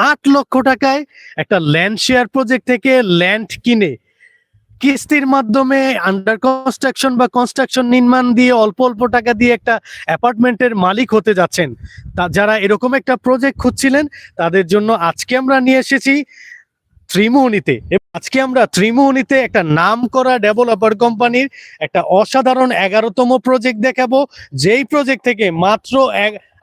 আট লক্ষ টাকায় একটা ল্যান্ড শেয়ার প্রজেক্ট থেকে ল্যান্ড কিনে কিস্তির মাধ্যমে আন্ডার কনস্ট্রাকশন বা কনস্ট্রাকশন নির্মাণ দিয়ে অল্প অল্প টাকা দিয়ে একটা অ্যাপার্টমেন্টের মালিক হতে যাচ্ছেন। তা যারা এরকম একটা প্রজেক্ট খুঁজছিলেন, তাদের জন্য আজকে আমরা নিয়ে এসেছি ত্রিমোহনীতে। আজকে আমরা ত্রিমোহনীতে একটা নাম করা ডেভেলপার কোম্পানির একটা অসাধারণ এগারোতম প্রজেক্ট দেখাবো। যেই প্রজেক্ট থেকে মাত্র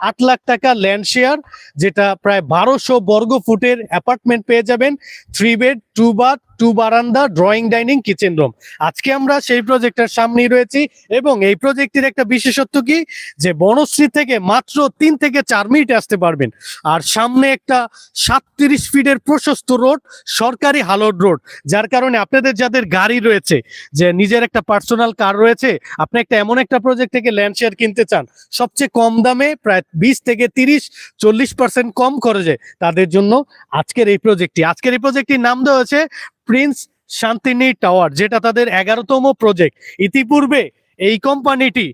আট লাখ টাকা ল্যান্ড শেয়ার যেটা প্রায় বারোশো বর্গ ফুটের অ্যাপার্টমেন্ট পেয়ে যাবেন। Three bed two bath two বারান্দা ড্রয়িং ডাইনিং কিচেন রুম। আজকে আমরা সেই প্রজেক্টের সামনেই রয়েছি এবং এই প্রজেক্টের একটা বিশেষত্ব কি? যে বনশ্রী থেকে মাত্র তিন থেকে চার মিনিট আসতে পারবেন। আর সামনে একটা সাতত্রিশ ফিটের প্রশস্ত রোড, সরকারি হালট রোড। যার কারণে আপনাদের যাদের গাড়ি রয়েছে, যে নিজের একটা পার্সোনাল কার রয়েছে, আপনি একটা এমন একটা প্রজেক্ট থেকে ল্যান্ড শেয়ার কিনতে চান, সবচেয়ে কম দামে প্রায় বিশ থেকে তিরিশ, চল্লিশ পার্সেন্ট কম খরচে তাদের জন্য আজকের এই প্রজেক্টটি। আজকের এই প্রজেক্টটির নাম দেওয়া হয়েছে প্রিন্স শান্তিনী টাওয়ার, যেটা তাদের এগারোতম প্রজেক্ট ইতিপূর্বে এই কোম্পানিটি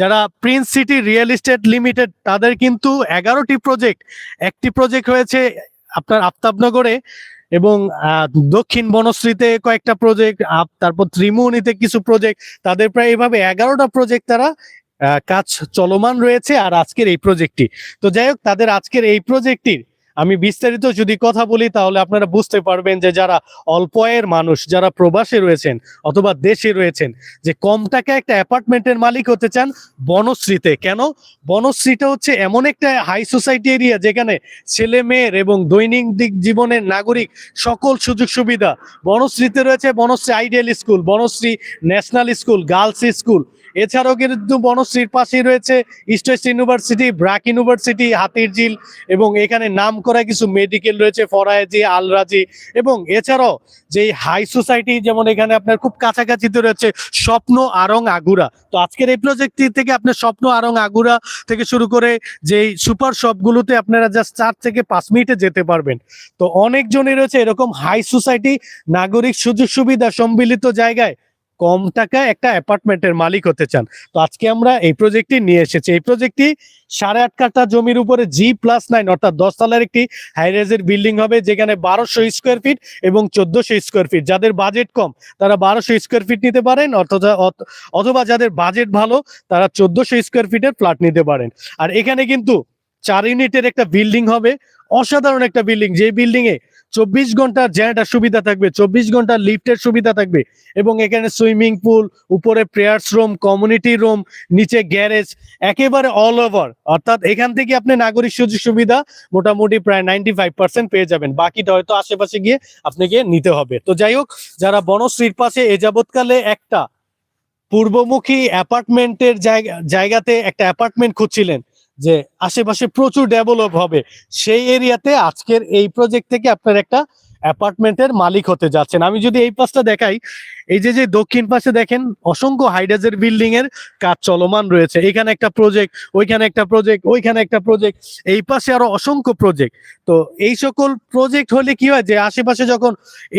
যারা Prince City real estate limited, তাদের কিন্তু এগারোটি প্রজেক্ট একটি প্রজেক্ট হয়েছে আপনার আফতাবনগরে এবং দক্ষিণ বনশ্রীতে কয়েকটা প্রজেক্ট তারপর ত্রিমোহনীতে কিছু প্রজেক্ট তাদের প্রায় এভাবে এগারোটা প্রজেক্ট তারা কাজ চলমান রয়েছে আর আজকের এই প্রজেক্টটি তো যাই হোক, তাদের আজকের এই প্রজেক্টটির আমি বিস্তারিত যদি কথা বলি, তাহলে আপনারা বুঝতে পারবেন যে যারা অল্প আয়ের মানুষ, যারা প্রবাসে রয়েছেন অথবা দেশে রয়েছেন, যে কম টাকায় একটা অ্যাপার্টমেন্টের মালিক হতে চান বনশ্রীতে। কেন? বনশ্রীটা হচ্ছে এমন একটা হাই সোসাইটি এরিয়া যেখানে ছেলে মেয়ের এবং দৈনন্দিন জীবনের নাগরিক সকল সুযোগ সুবিধা। বনশ্রীতে রয়েছে Banasree ideal school, Banasree national school, girls school. এছাড়াও কিন্তু বনশ্রীর পাশেই রয়েছে East West University BRAC university, Hatir Jheel এবং এখানে নাম করা কিছু মেডিকেল রয়েছে ফরায়েজি আলরাজি এবং এছাড়াও যে হাই সোসাইটি যেমন এখানে আপনার খুব কাছাকাছিতে রয়েছে, স্বপ্ন আরং আগুরা। তো আজকের এই প্রজেক্টটি থেকে আপনার স্বপ্ন আরং আগুরা থেকে শুরু করে যে সুপার শপগুলোতে আপনারা জাস্ট চার থেকে পাঁচ মিনিটে যেতে পারবেন। তো অনেকজনই রয়েছে এরকম হাই সোসাইটি নাগরিক সুযোগ সুবিধা সম্মিলিত জায়গায় কম টাকায় একটা অ্যাপার্টমেন্টের মালিক হতে চান। তো আজকে আমরা এই প্রজেক্টটি নিয়ে এসেছি। এই প্রজেক্টটি সাড়ে আট কাঠা জমির উপরে জি প্লাস নাইন অর্থাৎ দশ তলার একটি হাইরাইজের বিল্ডিং হবে, যেখানে বারোশো স্কোয়ার ফিট এবং চোদ্দশো স্কোয়ার ফিট যাদের বাজেট কম, তারা বারোশো স্কোয়ার ফিট নিতে পারেন অথ- অথবা যাদের বাজেট ভালো, তারা চোদ্দশো স্কোয়ার ফিটের ফ্ল্যাট নিতে পারেন। আর এখানে কিন্তু চার ইউনিটের একটা বিল্ডিং হবে অসাধারণ একটা বিল্ডিং যে বিল্ডিং এ চব্বিশ ঘণ্টার জেনারেটার সুবিধা থাকবে, চব্বিশ ঘণ্টার লিফটের সুবিধা থাকবে এবং এখানে সুইমিং পুল উপরে প্রেয়ার্স রুম কমিউনিটি রুম নিচে গ্যারেজ একেবারে অল ওভার অর্থাৎ এখান থেকে আপনি নাগরিক সুযোগ সুবিধা মোটামুটি প্রায় নাইনটি পেয়ে যাবেন। বাকিটা হয়তো আশেপাশে গিয়ে আপনাকে নিতে হবে। তো যাই হোক, যারা বনশ্রীর পাশে এ যাবৎকালে একটা পূর্বমুখী অ্যাপার্টমেন্টের জায়গা জায়গাতে একটা অ্যাপার্টমেন্ট খুঁজছিলেন যে আশেপাশে প্রচুর ডেভেলপ হবে। সেই এরিয়াতে আজকের এই প্রজেক্ট থেকে আপনার একটা অ্যাপার্টমেন্টের মালিক হতে যাচ্ছেন। আমি যদি এই পাশটা দেখাই, এই যে যে দক্ষিণ পাশে দেখেন, অসংখ্য হাইডাজের বিল্ডিং এর কাজ চলমান রয়েছে। এখানে একটা প্রজেক্ট ওইখানে একটা প্রজেক্ট ওইখানে একটা প্রজেক্ট এই পাশে আরও অসংখ্য প্রজেক্ট তো এই সকল প্রজেক্ট হলে কি হয় যে, আশেপাশে যখন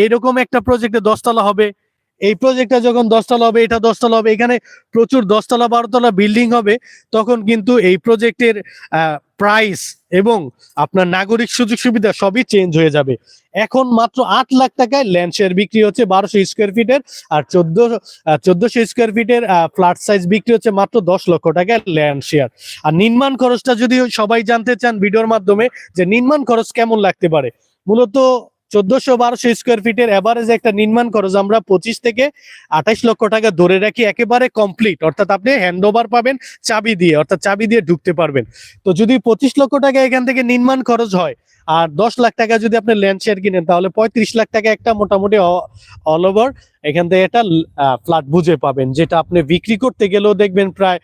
এরকম একটা প্রজেক্টে দশতলা হবে এই প্রজেক্টটা যখন দশতলা হবে, এটা দশতলা হবে, এখানে প্রচুর দশতলা, বারোতলা বিল্ডিং হবে, তখন কিন্তু এই প্রজেক্টের প্রাইস এবং আপনার নাগরিক সুযোগ সুবিধা সবই চেঞ্জ হয়ে যাবে। এখন মাত্র আট লাখ টাকায় ল্যান্ড শেয়ার বিক্রি হচ্ছে বারোশো স্কোয়ার ফিটের আর চোদ্দ চোদ্দশো স্কোয়ার ফিটের ফ্ল্যাট সাইজ বিক্রি হচ্ছে মাত্র দশ লক্ষ টাকায় ল্যান্ড শেয়ার আর নির্মাণ খরচটা যদি সবাই জানতে চান ভিডিওর মাধ্যমে, যে নির্মাণ খরচ কেমন লাগতে পারে, মূলত চোদ্দশো বারোশো স্কোয়ার ফিটের এভারেজ একটা নির্মাণ খরচ আমরা পঁচিশ থেকে আঠাইশ লক্ষ টাকা ধরে রাখি, একেবারে কমপ্লিট অর্থাৎ আপনি হ্যান্ড ওভার পাবেন, চাবি দিয়ে, অর্থাৎ চাবি দিয়ে ঢুকতে পারবেন। তো যদি পঁচিশ লক্ষ টাকা এখান থেকে নির্মাণ খরচ হয়, আর দশ লাখ টাকা যদি আপনি ল্যান্ড শেয়ার কিনেন, তাহলে পঁয়ত্রিশ লাখ টাকা একটা মোটামুটি অল ওভার এখান থেকে একটা ফ্ল্যাট বুঝে পাবেন, যেটা আপনি বিক্রি করতে গেলেও দেখবেন প্রায়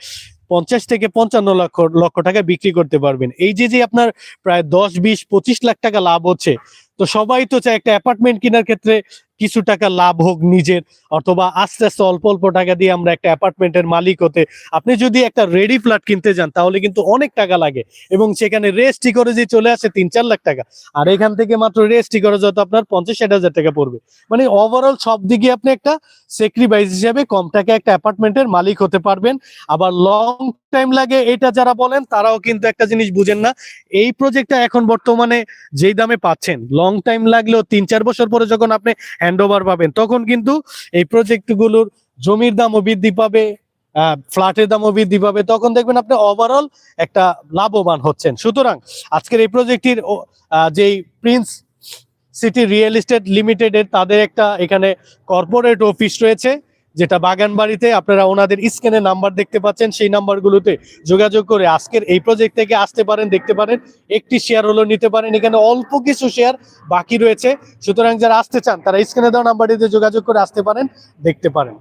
পঞ্চাশ থেকে পঞ্চান্ন লক্ষ লক্ষ টাকা বিক্রি করতে পারবেন। এই যে যে আপনার প্রায় দশ, বিশ, পঁচিশ লাখ টাকা লাভ হচ্ছে তো সবাই তো চায় একটা অ্যাপার্টমেন্ট কেনার ক্ষেত্রে কিছু টাকা লাভ হোক নিজের, অথবা আস্তে আস্তে অল্প অল্প টাকা দিয়ে আমরা একটা অ্যাপার্টমেন্টের মালিক হতে। আপনি যদি একটা রেডি ফ্ল্যাট কিনতে যান, তাহলে কিন্তু অনেক টাকা লাগে, এবং সেখানে রেজিস্ট্রি করে যে চলে আসে তিন চার লাখ টাকা। আর এখান থেকে মাত্র রেজিস্ট্রি করে যত আপনার পঞ্চাশ ষাট হাজার টাকা পড়বে। মানে ওভারঅল সব দিকে আপনি একটা সেক্রিফাইস হিসেবে কম টাকা একটা অ্যাপার্টমেন্টের মালিক হতে পারবেন। আবার লং টাইম লাগে এটা যারা বলেন, তারাও কিন্তু একটা জিনিস বুঝেন না। এই প্রজেক্টটা এখন বর্তমানে যেই দামে পাচ্ছেন লং টাইম লাগলেও তিন চার বছর পরে যখন আপনি হ্যান্ড ওভার পাবেন। তখন কিন্তু এই প্রজেক্টগুলোর জমির দামও বৃদ্ধি পাবে ফ্ল্যাটের দামও বৃদ্ধি পাবে। তখন দেখবেন আপনি ওভারঅল একটা লাভবান হচ্ছেন। সুতরাং আজকের এই প্রজেক্টটির যেই প্রিন্স সিটি রিয়েল এস্টেট লিমিটেডের তাদের একটা এখানে কর্পোরেট অফিস রয়েছে। যেটা বাগান বাড়িতে আপনারা ওনাদের স্ক্যানে নাম্বার দেখতে পাচ্ছেন, সেই নাম্বারগুলোতে যোগাযোগ করে আজকের এই প্রজেক্ট থেকে আসতে পারেন, দেখতে পারেন। একটি শেয়ার হলো নিতে পারেন। এখানে অল্প কিছু শেয়ার বাকি রয়েছে। সুতরাং যারা আসতে চান, তারা স্ক্যানে দেওয়া নাম্বারটিতে যোগাযোগ করে আসতে পারেন, দেখতে পারেন।